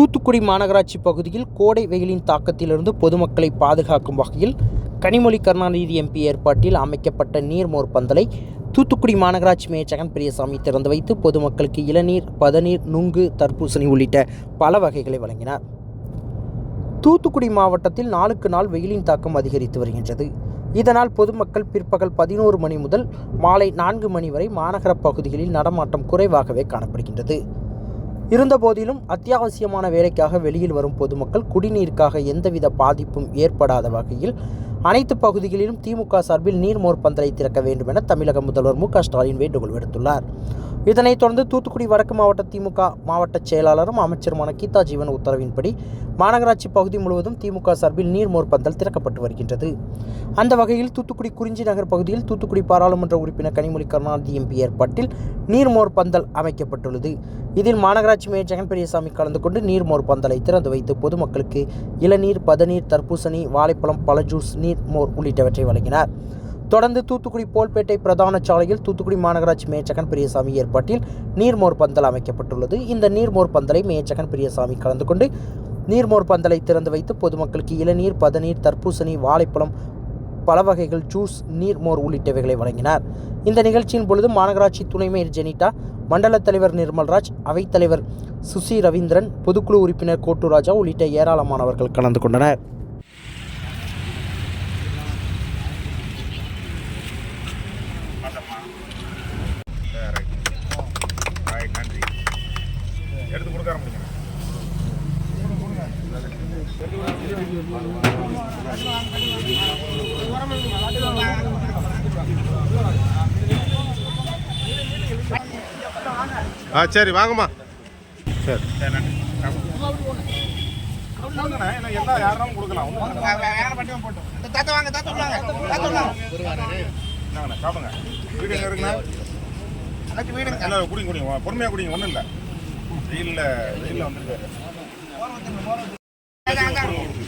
தூத்துக்குடி மாநகராட்சி பகுதியில் கோடை வெயிலின் தாக்கத்திலிருந்து பொதுமக்களை பாதுகாக்கும் வகையில் கனிமொழி கருணாநிதி எம்பி ஏற்பாட்டில் அமைக்கப்பட்ட நீர்மோர் பந்தலை தூத்துக்குடி மாநகராட்சி மேயர் ஜெகன் திறந்து வைத்து பொதுமக்களுக்கு இளநீர் பதநீர் நுங்கு தர்பூசணி உள்ளிட்ட பல வகைகளை வழங்கினார். தூத்துக்குடி மாவட்டத்தில் நாளுக்கு நாள் வெயிலின் தாக்கம் அதிகரித்து வருகின்றது. இதனால் பொதுமக்கள் பிற்பகல் பதினோரு மணி முதல் மாலை நான்கு மணி வரை மாநகர பகுதிகளில் நடமாட்டம் குறைவாகவே காணப்படுகின்றது. இருந்தபோதிலும் அத்தியாவசியமான வேலைக்காக வெளியில் வரும் பொதுமக்கள் குடிநீருக்காக எந்தவித பாதிப்பும் ஏற்படாத வகையில் அனைத்து பகுதிகளிலும் திமுக சார்பில் நீர்மோர் பந்தலை திறக்க வேண்டும் என தமிழக முதல்வர் மு க ஸ்டாலின் வேண்டுகோள் விடுத்துள்ளார். இதனைத் தொடர்ந்து தூத்துக்குடி வடக்கு மாவட்ட திமுக மாவட்ட செயலாளரும் அமைச்சருமான கீதா ஜீவன் உத்தரவின்படி மாநகராட்சி பகுதி முழுவதும் திமுக சார்பில் நீர்மோர் பந்தல் திறக்கப்பட்டு வருகின்றது. அந்த வகையில் தூத்துக்குடி குறிஞ்சி நகர் பகுதியில் தூத்துக்குடி பாராளுமன்ற உறுப்பினர் கனிமொழி கருணாநிதி எம்பி ஏற்பாட்டில் நீர்மோர் பந்தல் அமைக்கப்பட்டுள்ளது. இதில் மாநகராட்சி மேயர் ஜெகன் பெரியசாமி கலந்து கொண்டு நீர்மோர் பந்தலை திறந்து வைத்து பொதுமக்களுக்கு இளநீர் பதநீர் தர்பூசணி வாழைப்பழம் பழ ஜூஸ் நீர்மோர் உள்ளிட்டவற்றை வழங்கினார். தொடர்ந்து தூத்துக்குடி போல்பேட்டை பிரதான சாலையில் தூத்துக்குடி மாநகராட்சி மேச்சகன் பெரியசாமி ஏற்பாட்டில் நீர்மோர் பந்தல் அமைக்கப்பட்டுள்ளது. இந்த நீர்மோர் பந்தலை மேச்சகன் பெரியசாமி கலந்து கொண்டு நீர்மோர் பந்தலை திறந்து வைத்து பொதுமக்களுக்கு இளநீர் பதநீர் தர்பூசணி வாழைப்பழம் பல வகைகள் ஜூஸ் நீர்மோர் உள்ளிட்டவைகளை வழங்கினார். இந்த நிகழ்ச்சியின் பொழுது மாநகராட்சி துணை மேயர் ஜெனிட்டா மண்டல தலைவர் நிர்மல்ராஜ் அவைத்தலைவர் சுசி ரவீந்திரன் பொதுக்குழு உறுப்பினர் கோட்டுராஜா உள்ளிட்ட ஏராளமானவர்கள் கலந்து கொண்டனர். ஆ சரி வாங்கம்மா. சரி. சரி நன்றி கொடுங்கண்ணே ஏன்னா எல்லா யாரும் கொடுக்கலாம் ஒன்றும் என்னங்கண்ணா சாப்பிடுங்க வீடு எங்கே இருக்குண்ணா என்ன குடிங்க குடிங்க. பொறுமையாக குடிங்க ஒன்றும் இல்லை. வெயிலில் வெயிலில் வந்துருக்காரு.